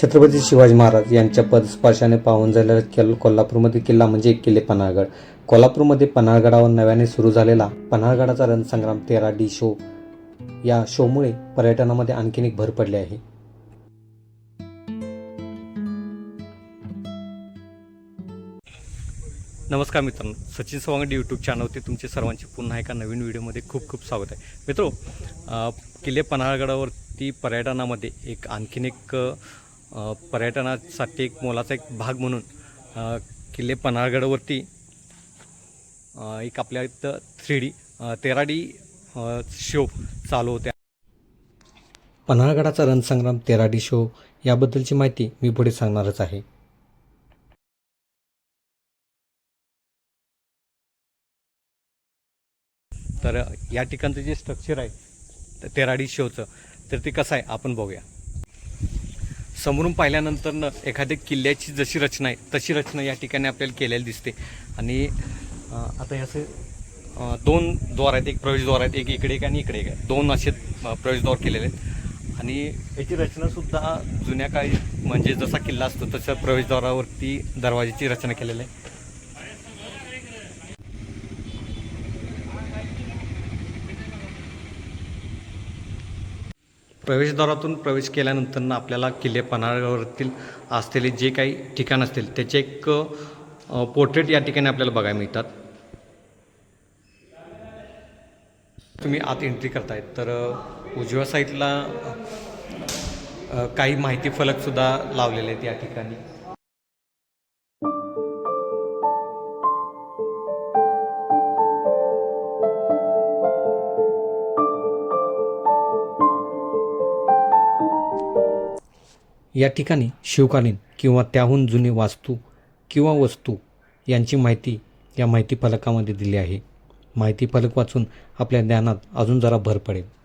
छत्रपती शिवाजी महाराज यांच्या पदस्पर्शाने पाहून झालेला किल्ला कोल्हापूरमध्ये किल्ला म्हणजे किल्ले पन्हाळगड. कोल्हापूरमध्ये पन्हाळगडावर नव्याने सुरू झालेला पन्हाळगडाचा रणसंग्राम तेरा डी शो या शोमुळे पर्यटनामध्ये आणखीन एक भर पडली आहे. नमस्कार मित्रांनो सचिन सवांगडी यूट्यूब चॅनलवरती तुमचे सर्वांचे पुन्हा एका नवीन व्हिडिओमध्ये खूप खूप स्वागत आहे. मित्रो किल्ले पन्हाळगडावरती पर्यटनामध्ये एक आणखीन एक पर्यटनासाठी एक मोलाचा एक भाग म्हणून किल्ले पन्हाळगडावरती एक आपल्या इथं थ्री डी तेरा डी शो चालू होत्या. पन्हाळगडाचा रणसंग्राम तेरा डी शो याबद्दलची माहिती मी पुढे सांगणारच आहे. तर या ठिकाणचं जे स्ट्रक्चर आहे तर तेराडी शोचं तर ते कसं आहे आपण बघूया. समोरून पाहिल्यानंतर न एखाद्या किल्ल्याची जशी रचना आहे तशी रचना या ठिकाणी आपल्याला केलेली दिसते. आणि आता हे असं दोन द्वार आहेत एक प्रवेशद्वार आहेत एक इकडे एक आणि इकडे एक आहे. दोन असे प्रवेशद्वार केलेले आहेत. आणि याची रचनासुद्धा जुन्या काळी म्हणजे जसा किल्ला असतो तशा प्रवेशद्वारावरती दरवाजाची रचना केलेली आहे. प्रवेशद्वारातून प्रवेश केल्यानंतर ना आपल्याला किल्ले पन्हाळ्यावरतील असलेले जे काही ठिकाण असतील त्याचे एक पोर्ट्रेट या ठिकाणी आपल्याला बघायला मिळतात. तुम्ही आत एंट्री करताय तर उजव्या साईडला काही माहिती फलकसुद्धा लावलेले आहेत या ठिकाणी. या ठिकाणी शिवकालीन किंवा त्याहून जुनी वास्तू किंवा वस्तू यांची माहिती या माहिती फलकामध्ये दिली आहे. माहिती फलक वाचून आपल्या ज्ञानात अजून जरा भर पडेल.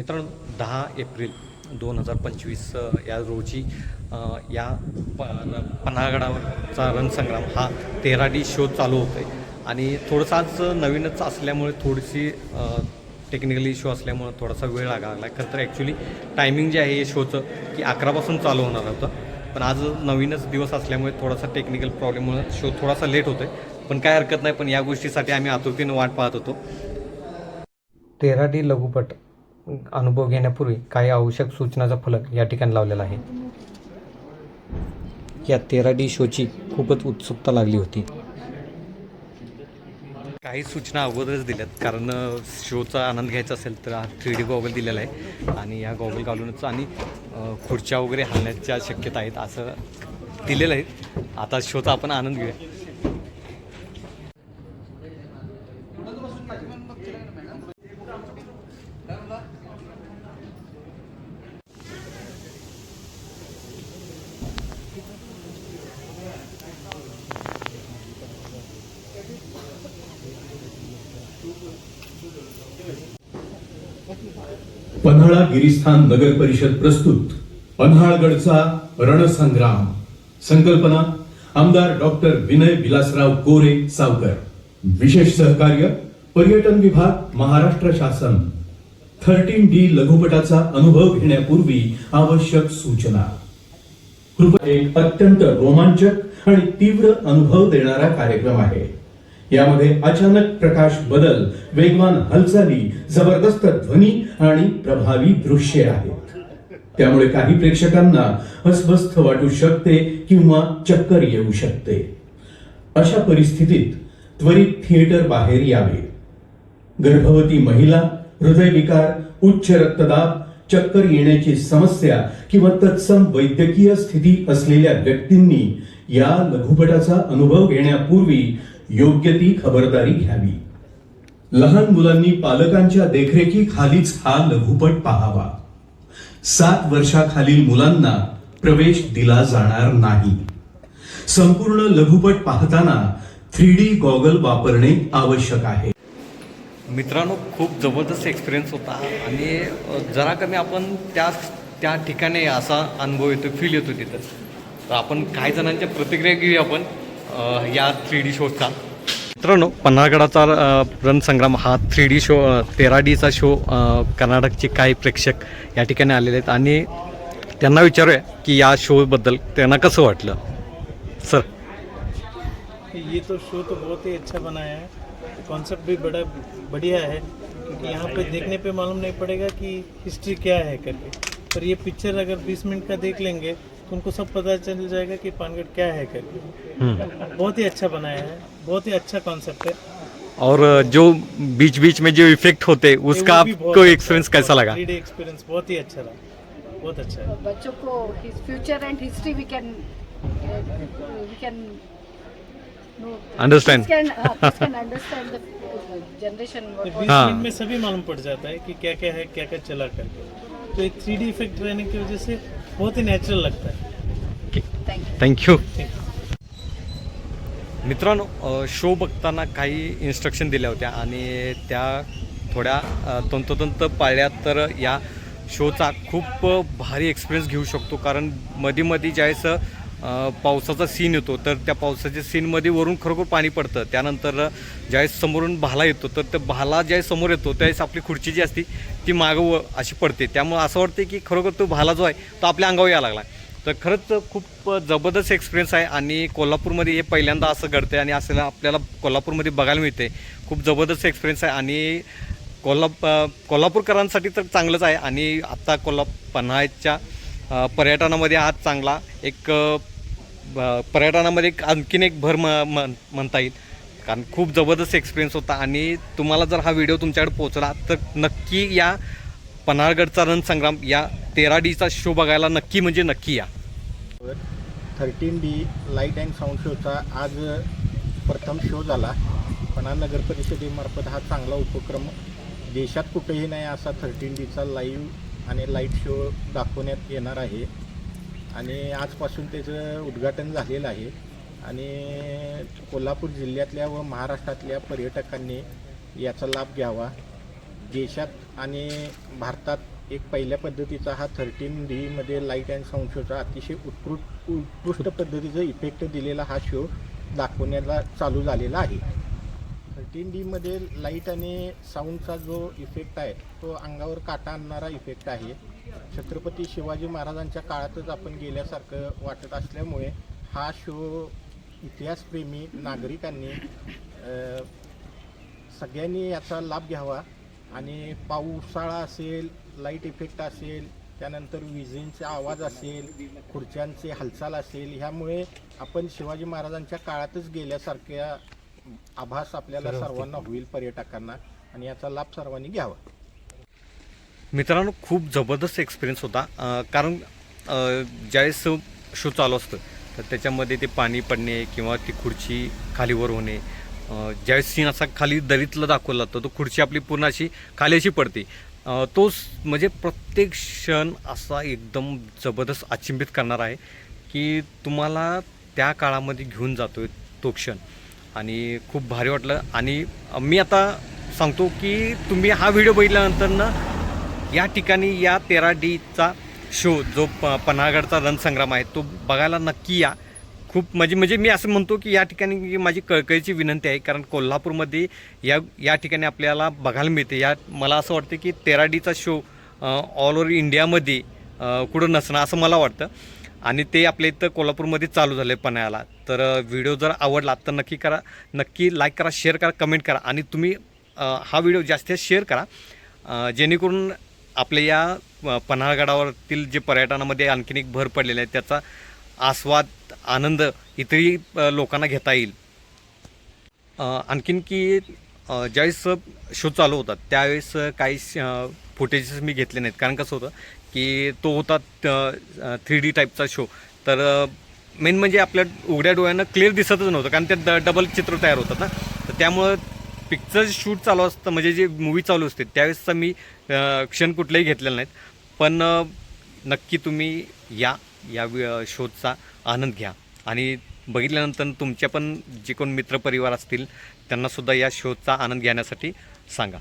मित्रांनो दहा एप्रिल दोन हजार पंचवीस या रोजी या प पन्हाळगडावरचा रणसंग्राम हा तेरा डी शो चालू होतो आहे आणि थोडंसं आज नवीनच असल्यामुळे थोडीशी टेक्निकली इश्यू असल्यामुळं थोडासा वेळ लागा लागला. खरं तर ॲक्च्युली टायमिंग जे आहे हे शोचं की अकरापासून चालू होणार होतं. पण आज नवीनच दिवस असल्यामुळे थोडासा टेक्निकल प्रॉब्लेममुळे शो थोडासा लेट होतो आहे पण काय हरकत नाही पण या गोष्टीसाठी आम्ही आतुरतीनं वाट पाहत होतो. तेरा डी लघुपट. अनुभव घेण्यापूर्वी काही आवश्यक सूचनाचा फलक या ठिकाणी लावलेला आहे. या तेरा डी शोची खूपच उत्सुकता लागली होती. काही सूचना अगोदरच दिल्यात कारण शोचा आनंद घ्यायचा असेल तर हा थ्री डी गॉगल दिलेला आहे. आणि या गॉगल घालूनच आणि खुर्च्या वगैरे हलण्याच्या शक्यता आहेत असं दिलेलं आहे. आता शोचा आपण आनंद घेऊया. पन्हाळा गिरिस्थान नगर परिषद प्रस्तुत. पन्हाळगडचा रणसंग्राम. संकल्पना आमदार डॉक्टर विनय विलासराव कोरे सावकर. विशेष सहकार्य पर्यटन विभाग महाराष्ट्र शासन. थर्टीन डी लघुपटाचा अनुभव घेण्यापूर्वी आवश्यक सूचना. कृपया एक अत्यंत रोमांचक आणि तीव्र अनुभव देणारा कार्यक्रम आहे. यामध्ये अचानक प्रकाश बदल वेगवान हालचाली जबरदस्त ध्वनी आणि प्रभावी दृश्ये आहेत. त्यामुळे काही प्रेक्षकांना अस्वस्थ वाटू शकते किंवा चक्कर येऊ शकते. अशा परिस्थितीत त्वरित थिएटर बाहेर यावे. गर्भवती महिला हृदयविकार उच्च रक्तदाब चक्कर येण्याची समस्या किंवा तत्सम वैद्यकीय स्थिती असलेल्या व्यक्तींनी या लघुपटाचा अनुभव घेण्यापूर्वी योग्य ती खबरदारी घ्यावी. लहान मुलांनी पालकांच्या देखरेखीखालीच हा लघुपट पाहावा. सात वर्षाखालील मुलांना प्रवेश दिला जाणार नाही. संपूर्ण लघुपट पाहताना थ्री डी गॉगल वापरणे आवश्यक आहे. मित्रांनो खूप जबरदस्त एक्सपिरियन्स होता. आणि जरा कमी आपण त्या त्या ठिकाणी असा अनुभव येतो फील येतो तिथं. तर आपण काही जणांच्या प्रतिक्रिया घेऊया आपण. या थ्री डी शोचा मित्रांनो पन्हाळगडाचा रणसंग्राम हा थ्री डी शो तेरा डीचा शो कर्नाटकचे काही प्रेक्षक या ठिकाणी आलेले आहेत. आणि त्यांना विचारूया की या शोबद्दल त्यांना कसं वाटलं? सर ये तो शो तो बहुत ही अच्छा बनाया है। कॉन्सेप्ट भी बड़ा बढ़िया है। क्योंकि यहाँ पे देखने पे मालूम नहीं पड़ेगा कि हिस्ट्री क्या है करके। पर ये पिक्चर अगर 20 मिनट का देख लेंगे तो उनको सब पता चल जाएगा कि पानगढ़ क्या है करके। हम्म। बहुत ही अच्छा बनाया है बहुत ही अच्छा कॉन्सेप्ट है। और जो बीच बीच में जो इफ़ेक्ट होते उसका आपको एक्सपीरियंस कैसा लगा? थ्री एक्सपीरियंस बहुत ही अच्छा रहा बहुत अच्छा है। बच्चों को his future and history we can uh, we can know. Understand. kids can uh, kids can understand the uh, generation ये what, बीस हाँ। में सभी मालूम पड़ जाता है कि क्या क्या है क्या क्या चला करके। तो एक थ्री इफ़ेक्ट रहने की वजह से बहुत ही नेचुरल लगता है। थँक्यू मित्रांनो शो बघताना काही इन्स्ट्रक्शन दिल्या होत्या आणि त्या थोड्या तंतोतंत पाळल्या तर या शोचा खूप भारी एक्सपिरियन्स घेऊ शकतो. कारण मध्ये मध्ये ज्यावेळेस पावसाचा सीन येतो. तर त्या पावसाच्या सीनमध्ये वरून खरोखर पाणी पडतं. त्यानंतर ज्यावेळेस समोरून भाला येतो तर त्या भाला ज्यावेळेस समोर येतो त्यावेळेस आपली खुर्ची जी असती ती मागं व- अशी पडते. त्यामुळं असं वाटते की खरोखर तो भाला जो आहे तो आपल्या अंगावर यायला लागला. तर खरंच खूप जबरदस्त एक्सपिरियन्स आहे आणि कोल्हापूरमध्ये हे पहिल्यांदा असं घडतं आणि असं आपल्याला कोल्हापूरमध्ये बघायला मिळते खूप जबरदस्त एक्सपिरियन्स आहे आणि कोल्हाप कोल्हापूरकरांसाठी तर चांगलंच आहे आणि आत्ता कोल्हा पन्हाळ्याच्या पर्यटनामध्ये हा चांगला एक ब- पर्यटनामध्ये एक आणखीन एक भर म म्हण- म्हणता येईल. कारण खूप जबरदस्त एक्सपिरियन्स होता आणि तुम्हाला जर हा व्हिडिओ तुमच्याकडे पोचला तर नक्की या पन्हाळगडचा रणसंग्राम या तेरा डीचा शो बघायला नक्की म्हणजे नक्की या. Thirteen D light and sound शोचा आज प्रथम शो झाला. पणा नगर परिषदेमार्फत हा चांगला उपक्रम देशात कुठेही नाही असा थर्टीन डीचा लाईव्ह आणि लाइट शो दाखवण्यात येणार आहे. आणि आजपासून त्याचं उद्घाटन झालेलं आहे. आणि कोल्हापूर जिल्ह्यातल्या व महाराष्ट्रातल्या पर्यटकांनी याचा लाभ घ्यावा. देशात आणि भारतात एक पहिल्या पद्धतीचा हा थर्टीन डीमध्ये लाइट अँड साऊंड शोचा अतिशय उत्कृष्ट उत्कृष्ट पद्धतीचा इफेक्ट दिलेला हा शो दाखवण्याला चालू झालेला आहे. थर्टीन डीमध्ये लाइट आणि साऊंडचा जो इफेक्ट आहे तो अंगावर काटा आणणारा इफेक्ट आहे. छत्रपती शिवाजी महाराजांच्या काळातच आपण गेल्यासारखं वाटत असल्यामुळे हा शो इतिहासप्रेमी नागरिकांनी सगळ्यांनी याचा लाभ घ्यावा. आणि पावसाळा असेल लाइट इफेक्ट असेल त्यानंतर विजेंचा आवाज असेल खुर्च्यांचे हालचाल असेल ह्यामुळे आपण शिवाजी महाराजांच्या काळातच गेल्यासारख्या आभास आपल्याला सर्वांना होईल पर्यटकांना. आणि याचा लाभ सर्वांनी घ्यावा. मित्रांनो खूप जबरदस्त एक्सपिरियन्स होता. कारण ज्यावेळेस शो चालू असतं तर त्याच्यामध्ये ते पाणी पडणे किंवा ती खुर्ची खालीवर होणे ज्यावेळेस सीन असा खाली दरीतला दाखवला जातो तो खुर्ची आपली पूर्ण अशी खाली अशी पडते. तो म्हणजे प्रत्येक क्षण असा एकदम जबरदस्त अचिंबित करणार आहे की तुम्हाला त्या काळामध्ये घेऊन जातोय तो क्षण. आणि खूप भारी वाटलं. आणि मी आता सांगतो की तुम्ही हा व्हिडिओ बघितल्यानंतर ना या ठिकाणी या तेरा डीचा शो जो प पन्हाळगडचा रणसंग्राम आहे तो बघायला नक्की या. खूप म्हणजे म्हणजे मी असं म्हणतो की या ठिकाणी माझी कळकळीची विनंती आहे कारण कोल्हापूरमध्ये या या ठिकाणी आपल्याला बघायला मिळते. या मला असं वाटतं की तेराडीचा शो ऑल ओव्हर इंडियामध्ये कुठं नसणं असं मला वाटतं. आणि ते आपल्या इथं कोल्हापूरमध्ये चालू झालं आहे पन्हाळ्याला. तर व्हिडिओ जर आवडला तर नक्की करा नक्की लाईक करा शेअर करा कमेंट करा. आणि तुम्ही हा व्हिडिओ जास्तीत जास्त शेअर करा. जेणेकरून आपल्या या पन्हाळगडावरतील जे पर्यटनामध्ये आणखीन एक भर पडलेला आहे त्याचा आस्वाद आनंद इतरही लोकांना घेता येईल. आणखीन की ज्यावेळेस शो चालू होतात त्यावेळेस काही फुटेजेस मी घेतले नाहीत. कारण कसं होतं की तो होता थ्री डी टाईपचा शो. तर मेन म्हणजे आपल्या उघड्या डोळ्यांना क्लिअर दिसतच नव्हतं. कारण ते डबल चित्र तयार होतात ना. तर त्यामुळं पिक्चर शूट चालू असतं म्हणजे जे मूवी चालू असते त्यावेळेसचा मी क्षण कुठलेही घेतलेले नाहीत. पण नक्की तुम्ही या या शोचा आनंद घ्या. आणि बघितल्यानंतर तुमच्या पण जे कोण मित्रपरिवार असतील त्यांनासुद्धा या शोचा आनंद घेण्यासाठी सांगा.